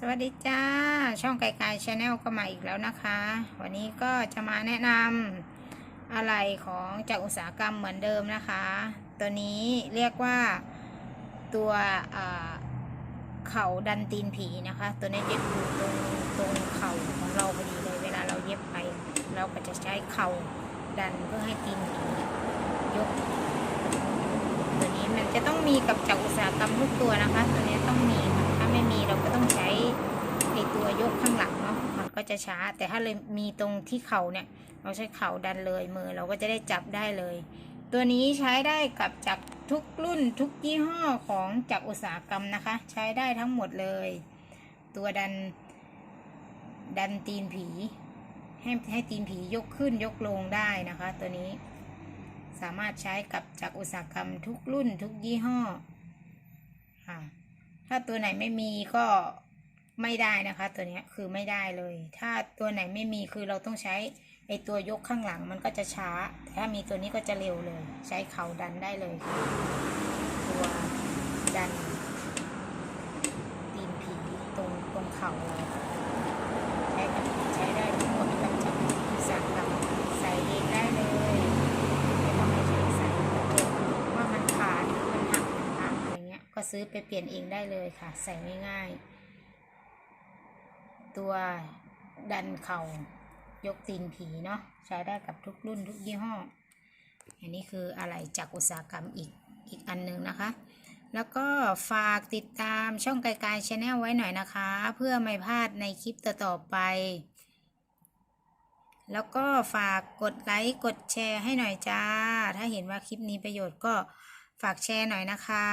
สวัสดีจ้า ช่องไกลๆชาแนลก็มาอีกแล้วนะคะ วันนี้ก็จะมาแนะนำอะไรของจากอุตสาหกรรมเหมือนเดิมนะคะ ตัวนี้เรียกว่าตัวอ่าเข่าดันตีนผีนะคะ ตัวนี้จะอยู่ตรงตรงเข่าของเราพอดีเลย เวลาเราเย็บไป เราก็จะใช้เข่าดันเพื่อให้ตีนผียก ตัวนี้มันจะต้องมีกับจากอุตสาหกรรมทุกตัวนะคะ ตัวนี้ต้องมีเราก็ต้องใช้ไอตัวยกข้างหลังเนาะมันก็ จะช้า แต่ถ้าเลยมีตรงที่เข่าเนี่ย เราใช้เข่าดันเลยมือเราก็จะได้จับได้เลย ตัวนี้ใช้ได้กับจากทุกรุ่นทุกยี่ห้อของจากอุตสาหกรรมนะคะ ใช้ได้ทั้งหมดเลย ตัวดัน ดันตีนผี ให้ให้ตีนผียกขึ้นยกลงได้นะคะ ตัวนี้สามารถใช้กับจากอุตสาหกรรมทุกรุ่นทุกยี่ห้อค่ะถ้าตัวไหนไม่มีก็ ไม่ได้นะคะ ตัวนี้คือไม่ได้เลย ถ้าตัวไหนไม่มีคือเราต้องใช้ไอตัวยกข้างหลังมันก็จะช้าแต่ถ้ามีตัวนี้ก็จะเร็วเลย ใช้เข่าดันได้เลยค่ะตัวดันตีนผีตรงตรงเข่าใช้กับใช้ได้ทั้งหมดกับจากอุตสาหกรรมใส่เองได้เลยไม่ต้องให้ใช้ใส่เก็บว่ามันขาดหรือมันหักมันหักอะไรเงี้ยก็ซื้อไปเปลี่ยนเองได้เลยค่ะ ใส่ง่ายๆ ตัวดันเข่ายกตีนผีเนาะใช้ได้กับทุกรุ่นทุกยี่ห้อ อันนี้คืออะไรจากอุตสาหกรรมอีกอีกอันหนึ่งนะคะ แล้วก็ฝากติดตามช่องไกลๆชาแนลไว้หน่อยนะคะ เพื่อไม่พลาดในคลิปต่อๆไป แล้วก็ฝากกดไลค์กดแชร์ให้หน่อยจ้า ถ้าเห็นว่าคลิปนี้ประโยชน์ก็ฝากแชร์หน่อยนะคะ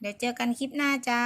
เดี๋ยวเจอกันคลิปหน้าจ้า